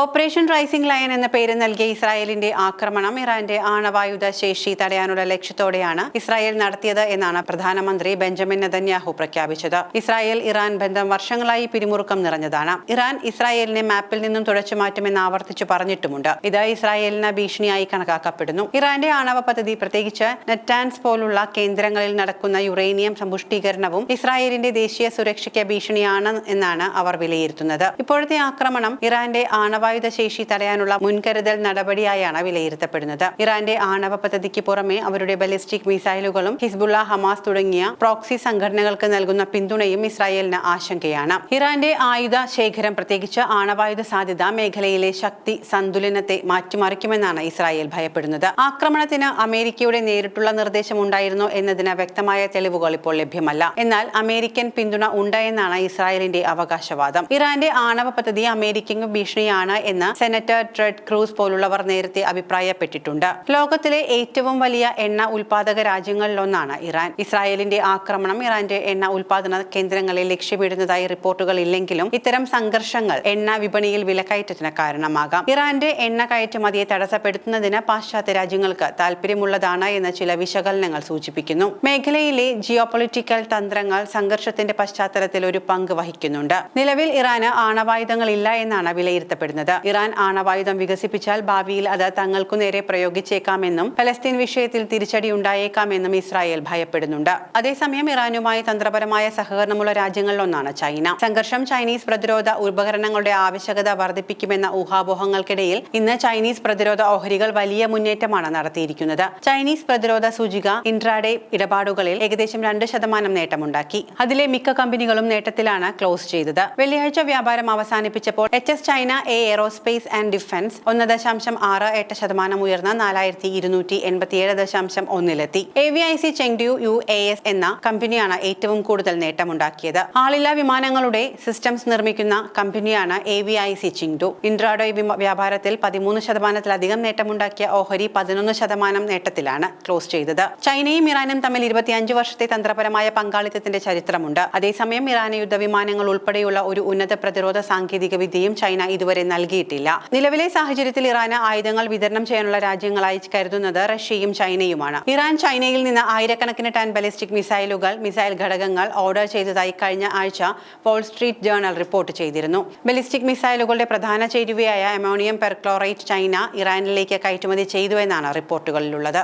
Operation rising lion എന്ന പേര് നൽകിയ ഇസ്രായേലിന്റെ ആക്രമണം ഇറാന്റെ ആണവായുധ ശേഷി തടയാനുള്ള ലക്ഷ്യത്തോടെയാണ് ഇസ്രായേൽ നടത്തിയത് എന്നാണ് പ്രധാനമന്ത്രി ബെഞ്ചമിൻ നെതന്യാഹു പ്രഖ്യാപിച്ചത്. ഇസ്രായേൽ ഇറാൻ ബന്ധം വർഷങ്ങളായി പിരിമുറുക്കം നിറഞ്ഞതാണ്. ഇറാൻ ഇസ്രായേലിനെ മാപ്പിൽ നിന്നും തുടച്ചു മാറ്റുമെന്ന് ആവർത്തിച്ചു പറഞ്ഞിട്ടുമുണ്ട്. ഇത് ഇസ്രായേലിന് ഭീഷണിയായി കണക്കാക്കപ്പെടുന്നു. ഇറാന്റെ ആണവ പദ്ധതി പ്രത്യേകിച്ച് നെറ്റാൻസ് പോലുള്ള കേന്ദ്രങ്ങളിൽ നടക്കുന്ന യുറേനിയം സമ്പുഷ്ടീകരണവും ഇസ്രായേലിന്റെ ദേശീയ സുരക്ഷയ്ക്ക് ഭീഷണിയാണ് എന്നാണ് അവർ വിലയിരുത്തുന്നത്. ഇപ്പോഴത്തെ ആക്രമണം ഇറാന്റെ ആണവായുധ ശേഷി തടയാനുള്ള മുൻകരുതൽ നടപടിയായാണ് വിലയിരുത്തപ്പെടുന്നത്. ഇറാന്റെ ആണവ പദ്ധതിക്ക് പുറമെ അവരുടെ ബലിസ്റ്റിക് മിസൈലുകളും ഹിസ്ബുള്ള ഹമാസ് തുടങ്ങിയ പ്രോക്സി സംഘടനകൾക്ക് നൽകുന്ന പിന്തുണയും ഇസ്രായേലിന് ആശങ്കയാണ്. ഇറാന്റെ ആയുധ ശേഖരം പ്രത്യേകിച്ച് ആണവായുധ സാധ്യത മേഖലയിലെ ശക്തി സന്തുലനത്തെ മാറ്റിമറിക്കുമെന്നാണ് ഇസ്രായേൽ ഭയപ്പെടുന്നത്. ആക്രമണത്തിന് അമേരിക്കയുടെ നേരിട്ടുള്ള നിർദ്ദേശം ഉണ്ടായിരുന്നോ എന്നതിന് വ്യക്തമായ തെളിവുകൾ ഇപ്പോൾ ലഭ്യമല്ല. എന്നാൽ അമേരിക്കൻ പിന്തുണ ഉണ്ടായെന്നാണ് ഇസ്രായേലിന്റെ അവകാശവാദം. ഇറാന്റെ ആണവ പദ്ധതി അമേരിക്കയ്ക്ക് ഭീഷണിയാണ് എന്ന് സെനറ്റർ ട്രെഡ് ക്രൂസ് പോലുള്ളവർ നേരത്തെ അഭിപ്രായപ്പെട്ടിട്ടുണ്ട്. ലോകത്തിലെ ഏറ്റവും വലിയ എണ്ണ ഉൽപാദക രാജ്യങ്ങളിലൊന്നാണ് ഇറാൻ. ഇസ്രായേലിന്റെ ആക്രമണം ഇറാന്റെ എണ്ണ ഉൽപാദന കേന്ദ്രങ്ങളെ ലക്ഷ്യമിടുന്നതായി റിപ്പോർട്ടുകൾ ഇല്ലെങ്കിലും ഇത്തരം സംഘർഷങ്ങൾ എണ്ണ വിപണിയിൽ വിലക്കയറ്റത്തിന് കാരണമാകാം. ഇറാന്റെ എണ്ണ കയറ്റുമതിയെ തടസ്സപ്പെടുത്തുന്നതിന് പാശ്ചാത്യ രാജ്യങ്ങൾക്ക് താല്പര്യമുള്ളതാണ് എന്ന് ചില വിശകലനങ്ങൾ സൂചിപ്പിക്കുന്നു. മേഖലയിലെ ജിയോപൊളിറ്റിക്കൽ തന്ത്രങ്ങൾ സംഘർഷത്തിന്റെ പശ്ചാത്തലത്തിൽ ഒരു പങ്ക് വഹിക്കുന്നുണ്ട്. നിലവിൽ ഇറാന് ആണവായുധങ്ങളില്ല എന്നാണ് വിലയിരുത്തപ്പെടുന്നത്. ഇറാൻ ആണവായുധം വികസിപ്പിച്ചാൽ ഭാവിയിൽ അത് തങ്ങൾക്കു നേരെ പ്രയോഗിച്ചേക്കാമെന്നും ഫലസ്തീൻ വിഷയത്തിൽ തിരിച്ചടി ഉണ്ടായേക്കാമെന്നും ഇസ്രായേൽ ഭയപ്പെടുന്നുണ്ട്. അതേസമയം ഇറാനുമായി തന്ത്രപരമായ സഹകരണമുള്ള രാജ്യങ്ങളിലൊന്നാണ് ചൈന. സംഘർഷം ചൈനീസ് പ്രതിരോധ ഉപകരണങ്ങളുടെ ആവശ്യകത വർദ്ധിപ്പിക്കുമെന്ന ഊഹാപോഹങ്ങൾക്കിടയിൽ ഇന്ന് ചൈനീസ് പ്രതിരോധ ഓഹരികൾ വലിയ മുന്നേറ്റമാണ് നടത്തിയിരിക്കുന്നത്. ചൈനീസ് പ്രതിരോധ സൂചിക ഇൻട്രാഡേ ഇടപാടുകളിൽ ഏകദേശം രണ്ട് ശതമാനം നേട്ടമുണ്ടാക്കി. അതിലെ മിക്ക കമ്പനികളും നേട്ടത്തിലാണ് ക്ലോസ് ചെയ്തത്. വെള്ളിയാഴ്ച വ്യാപാരം അവസാനിപ്പിച്ചപ്പോൾ H S China A aerospace and defence ഒന്ന് ദശാംശം ആറ് എട്ട് ശതമാനം ഉയർന്ന നാലായിരത്തി ഇരുന്നൂറ്റി എൺപത്തിയേഴ് ദശാംശം ഒന്നിലെത്തി. A V I C Chengdu U A S എന്ന കമ്പനിയാണ് ഏറ്റവും കൂടുതൽ നേട്ടമുണ്ടാക്കിയത്. ആളില്ലാ വിമാനങ്ങളുടെ സിസ്റ്റംസ് നിർമ്മിക്കുന്ന കമ്പനിയാണ് A V I C Chengdu intraday വിമ- വ്യാപാരത്തിൽ പതിമൂന്ന് ശതമാനത്തിലധികം നേട്ടമുണ്ടാക്കിയ ഓഹരി പതിനൊന്ന് ശതമാനം നേട്ടത്തിലാണ് ക്ലോസ് ചെയ്തത്. ചൈനയും ഇറാനും തമ്മിൽ ഇരുപത്തിയഞ്ച് വർഷത്തെ തന്ത്രപരമായ പങ്കാളിത്തത്തിന്റെ ചരിത്രമുണ്ട്. അതേസമയം ഇറാന് യുദ്ധവിമാനങ്ങൾ ഉൾപ്പെടെയുള്ള ഒരു ഉന്നത പ്രതിരോധ സാങ്കേതിക വിദ്യയും ചൈന ഇതുവരെ നൽകിയിട്ടില്ല. നിലവിലെ സാഹചര്യത്തിൽ ഇറാന് ആയുധങ്ങൾ വിതരണം ചെയ്യാനുള്ള രാജ്യങ്ങളായി കരുതുന്നത് റഷ്യയും ചൈനയുമാണ്. ഇറാൻ ചൈനയിൽ നിന്ന് ആയിരക്കണക്കിന് ടൺ ബലിസ്റ്റിക് മിസൈലുകൾ മിസൈൽ ഘടകങ്ങൾ ഓർഡർ ചെയ്തതായി കഴിഞ്ഞ ആഴ്ച വോൾ സ്ട്രീറ്റ് ജേണൽ റിപ്പോർട്ട് ചെയ്തിരുന്നു. ബലിസ്റ്റിക് മിസൈലുകളുടെ പ്രധാന ചേരുവയായ അമോണിയം പെർക്ലോറേറ്റ് ചൈന ഇറാനിലേക്ക് കയറ്റുമതി ചെയ്തുവെന്നാണ് റിപ്പോർട്ടുകളിലുള്ളത്.